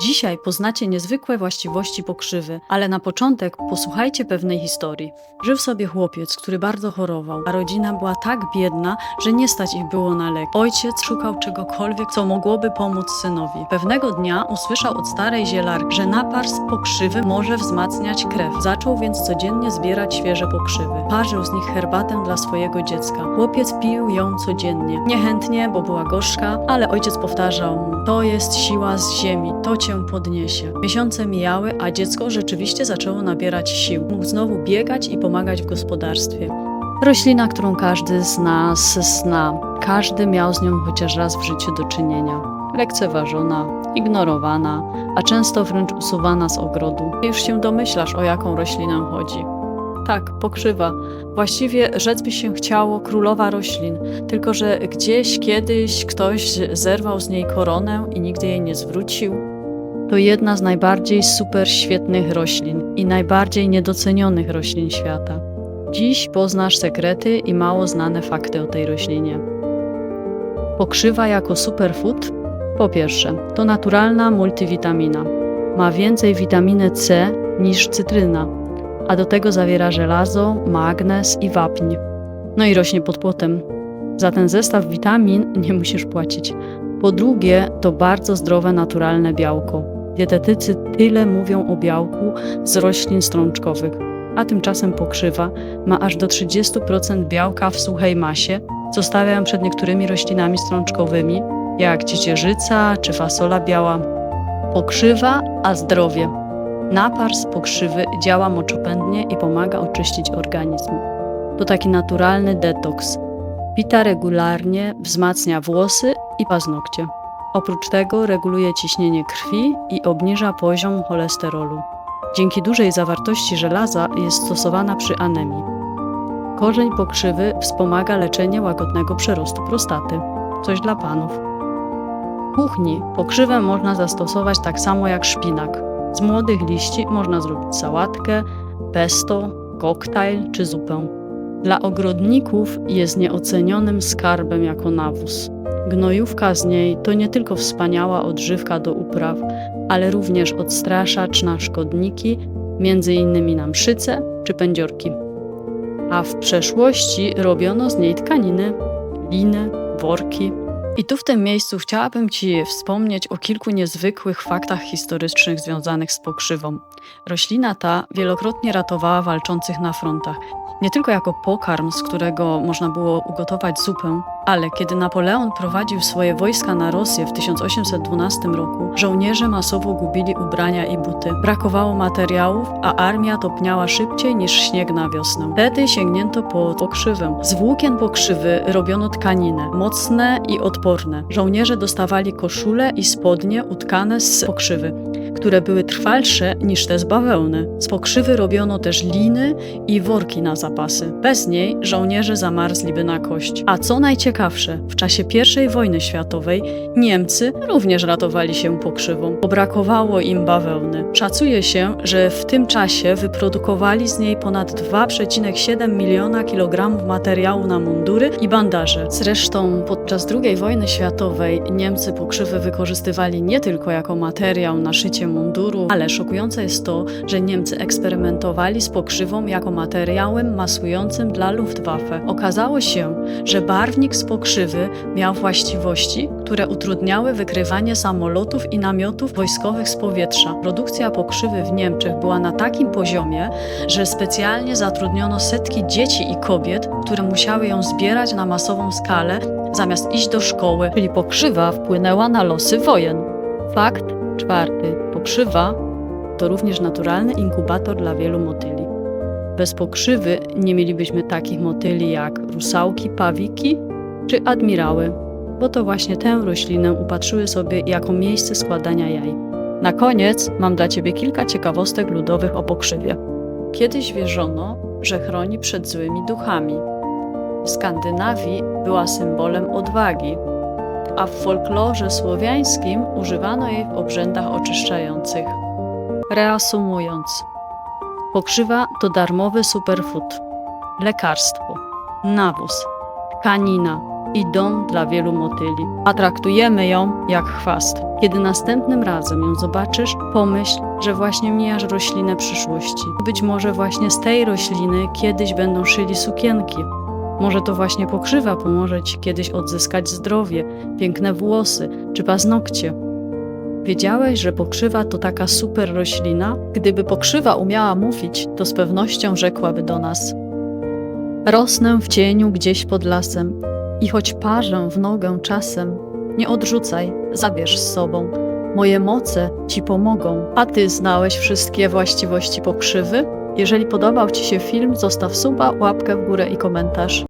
Dzisiaj poznacie niezwykłe właściwości pokrzywy, ale na początek posłuchajcie pewnej historii. Żył sobie chłopiec, który bardzo chorował, a rodzina była tak biedna, że nie stać ich było na lek. Ojciec szukał czegokolwiek, co mogłoby pomóc synowi. Pewnego dnia usłyszał od starej zielarki, że napar z pokrzywy może wzmacniać krew. Zaczął więc codziennie zbierać świeże pokrzywy. Parzył z nich herbatę dla swojego dziecka. Chłopiec pił ją codziennie. Niechętnie, bo była gorzka, ale ojciec powtarzał mu: To jest siła z ziemi, to cię podniesie. Miesiące mijały, a dziecko rzeczywiście zaczęło nabierać sił. Mógł znowu biegać i pomagać w gospodarstwie. Roślina, którą każdy z nas zna. Każdy miał z nią chociaż raz w życiu do czynienia. Lekceważona, ignorowana, a często wręcz usuwana z ogrodu. Już się domyślasz, o jaką roślinę chodzi. Tak, pokrzywa. Właściwie rzec by się chciało królowa roślin, tylko że gdzieś kiedyś ktoś zerwał z niej koronę i nigdy jej nie zwrócił. To jedna z najbardziej super świetnych roślin i najbardziej niedocenionych roślin świata. Dziś poznasz sekrety i mało znane fakty o tej roślinie. Pokrzywa jako superfood? Po pierwsze, to naturalna multivitamina. Ma więcej witaminy C niż cytryna, a do tego zawiera żelazo, magnez i wapń. No i rośnie pod płotem. Za ten zestaw witamin nie musisz płacić. Po drugie, to bardzo zdrowe, naturalne białko. Dietetycy tyle mówią o białku z roślin strączkowych, a tymczasem pokrzywa ma aż do 30% białka w suchej masie, co stawia ją przed niektórymi roślinami strączkowymi, jak ciecierzyca czy fasola biała. Pokrzywa, a zdrowie. Napar z pokrzywy działa moczopędnie i pomaga oczyścić organizm. To taki naturalny detoks. Pita regularnie wzmacnia włosy i paznokcie. Oprócz tego reguluje ciśnienie krwi i obniża poziom cholesterolu. Dzięki dużej zawartości żelaza jest stosowana przy anemii. Korzeń pokrzywy wspomaga leczenie łagodnego przerostu prostaty. Coś dla panów. W kuchni pokrzywę można zastosować tak samo jak szpinak. Z młodych liści można zrobić sałatkę, pesto, koktajl czy zupę. Dla ogrodników jest nieocenionym skarbem jako nawóz. Gnojówka z niej to nie tylko wspaniała odżywka do upraw, ale również odstraszacz na szkodniki, innymi na mszyce czy pędziorki. A w przeszłości robiono z niej tkaniny, liny, worki. I tu w tym miejscu chciałabym Ci wspomnieć o kilku niezwykłych faktach historycznych związanych z pokrzywą. Roślina ta wielokrotnie ratowała walczących na frontach, nie tylko jako pokarm, z którego można było ugotować zupę, ale kiedy Napoleon prowadził swoje wojska na Rosję w 1812 roku, żołnierze masowo gubili ubrania i buty. Brakowało materiałów, a armia topniała szybciej niż śnieg na wiosnę. Wtedy sięgnięto po pokrzywę. Z włókien pokrzywy robiono tkaniny, mocne i odporne. Żołnierze dostawali koszule i spodnie utkane z pokrzywy, które były trwalsze niż te z bawełny. Z pokrzywy robiono też liny i worki na zapasy. Bez niej żołnierze zamarzliby na kość. A co najciekawsze, w czasie I wojny światowej Niemcy również ratowali się pokrzywą, bo brakowało im bawełny. Szacuje się, że w tym czasie wyprodukowali z niej ponad 2,7 miliona kilogramów materiału na mundury i bandaże. Zresztą podczas II wojny światowej Niemcy pokrzywy wykorzystywali nie tylko jako materiał na szycie munduru, ale szokujące jest to, że Niemcy eksperymentowali z pokrzywą jako materiałem masującym dla Luftwaffe. Okazało się, że barwnik z pokrzywy miał właściwości, które utrudniały wykrywanie samolotów i namiotów wojskowych z powietrza. Produkcja pokrzywy w Niemczech była na takim poziomie, że specjalnie zatrudniono setki dzieci i kobiet, które musiały ją zbierać na masową skalę, zamiast iść do szkoły, czyli pokrzywa wpłynęła na losy wojen. Fakt czwarty. Pokrzywa to również naturalny inkubator dla wielu motyli. Bez pokrzywy nie mielibyśmy takich motyli jak rusałki, pawiki czy admirały, bo to właśnie tę roślinę upatrzyły sobie jako miejsce składania jaj. Na koniec mam dla Ciebie kilka ciekawostek ludowych o pokrzywie. Kiedyś wierzono, że chroni przed złymi duchami. W Skandynawii była symbolem odwagi, a w folklorze słowiańskim używano jej w obrzędach oczyszczających. Reasumując, pokrzywa to darmowy superfood, lekarstwo, nawóz, tkanina, i dom dla wielu motyli, a traktujemy ją jak chwast. Kiedy następnym razem ją zobaczysz, pomyśl, że właśnie mijasz roślinę przyszłości. Być może właśnie z tej rośliny kiedyś będą szyli sukienki. Może to właśnie pokrzywa pomoże Ci kiedyś odzyskać zdrowie, piękne włosy czy paznokcie. Wiedziałeś, że pokrzywa to taka super roślina? Gdyby pokrzywa umiała mówić, to z pewnością rzekłaby do nas: Rosnę w cieniu gdzieś pod lasem i choć parzę w nogę czasem, nie odrzucaj, zabierz z sobą. Moje moce ci pomogą. A ty znałeś wszystkie właściwości pokrzywy? Jeżeli podobał ci się film, zostaw suba, łapkę w górę i komentarz.